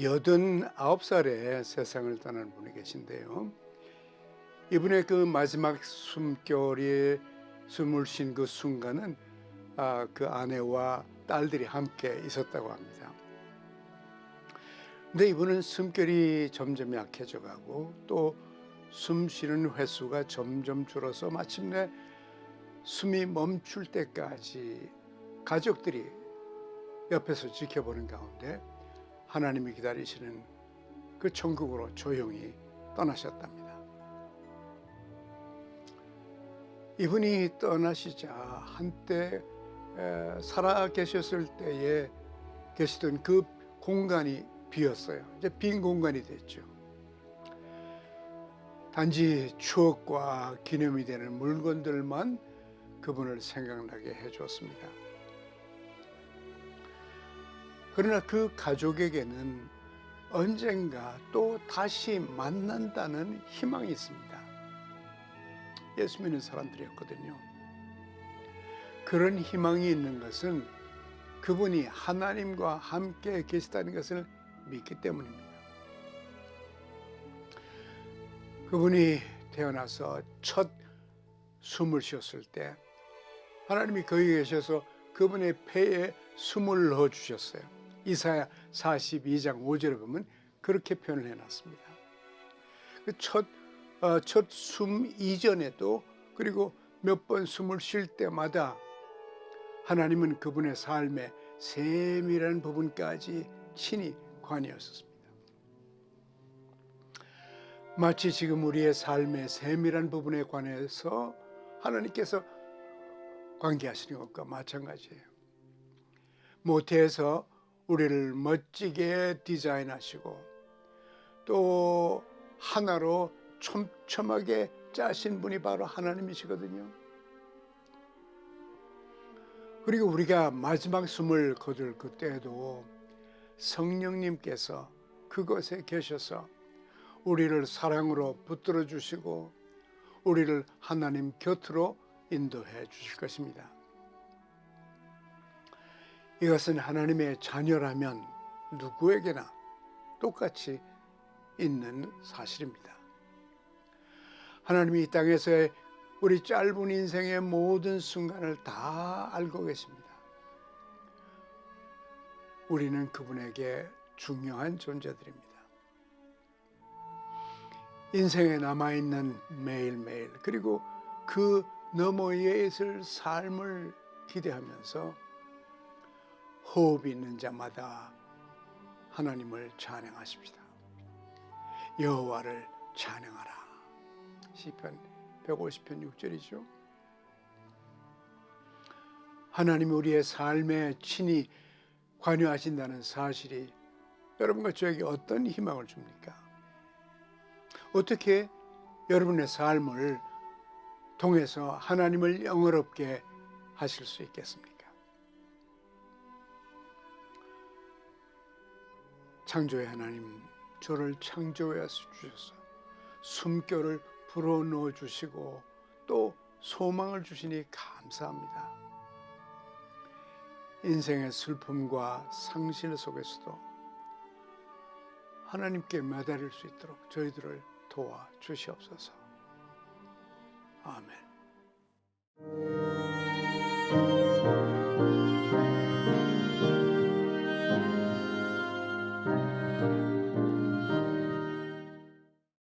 여든 아홉 살에 세상을 떠난 분이 계신데요. 이분의 그 마지막 숨결이 숨을 쉰 그 순간은 아, 그 아내와 딸들이 함께 있었다고 합니다. 근데 이분은 숨결이 점점 약해져 가고 또 숨 쉬는 횟수가 점점 줄어서 마침내 숨이 멈출 때까지 가족들이 옆에서 지켜보는 가운데 하나님이 기다리시는 그 천국으로 조용히 떠나셨답니다. 이분이 떠나시자 한때 에, 살아 계셨을 때에 계시던 그 공간이 비었어요. 이제 빈 공간이 됐죠. 단지 추억과 기념이 되는 물건들만 그분을 생각나게 해줬습니다. 그러나 그 가족에게는 언젠가 또 다시 만난다는 희망이 있습니다. 예수 믿는 사람들이었거든요. 그런 희망이 있는 것은 그분이 하나님과 함께 계시다는 것을 믿기 때문입니다. 그분이 태어나서 첫 숨을 쉬었을 때 하나님이 거기 계셔서 그분의 폐에 숨을 넣어 주셨어요. 이사야 42장 5절에 보면 그렇게 표현을 해놨습니다. 그첫첫 숨 이전에도 그리고 몇 번 숨을 쉴 때마다 하나님은 그분의 삶의 세밀한 부분까지 친히 관여하셨습니다. 마치 지금 우리의 삶의 세밀한 부분에 관해서 하나님께서 관계하시는 것과 마찬가지예요. 모태에서 우리를 멋지게 디자인하시고 또 하나로 촘촘하게 짜신 분이 바로 하나님이시거든요. 그리고 우리가 마지막 숨을 거둘 그때에도 성령님께서 그곳에 계셔서 우리를 사랑으로 붙들어 주시고 우리를 하나님 곁으로 인도해 주실 것입니다. 이것은 하나님의 자녀라면 누구에게나 똑같이 있는 사실입니다. 하나님이 이 땅에서의 우리 짧은 인생의 모든 순간을 다 알고 계십니다. 우리는 그분에게 중요한 존재들입니다. 인생에 남아있는 매일매일 그리고 그 너머에 있을 삶을 기대하면서 호흡 있는 자마다 하나님을 찬양하십시다. 여호와를 찬양하라. 시편 150편 6절이죠. 하나님이 우리의 삶에 친히 관여하신다는 사실이 여러분과 저에게 어떤 희망을 줍니까? 어떻게 여러분의 삶을 통해서 하나님을 영어롭게 하실 수 있겠습니까? 창조의 하나님, 저를 창조해 주셔서 숨결을 불어넣어 주시고 또 소망을 주시니 감사합니다. 인생의 슬픔과 상실 속에서도 하나님께 매달릴 수 있도록 저희들을 도와 주시옵소서. 아멘.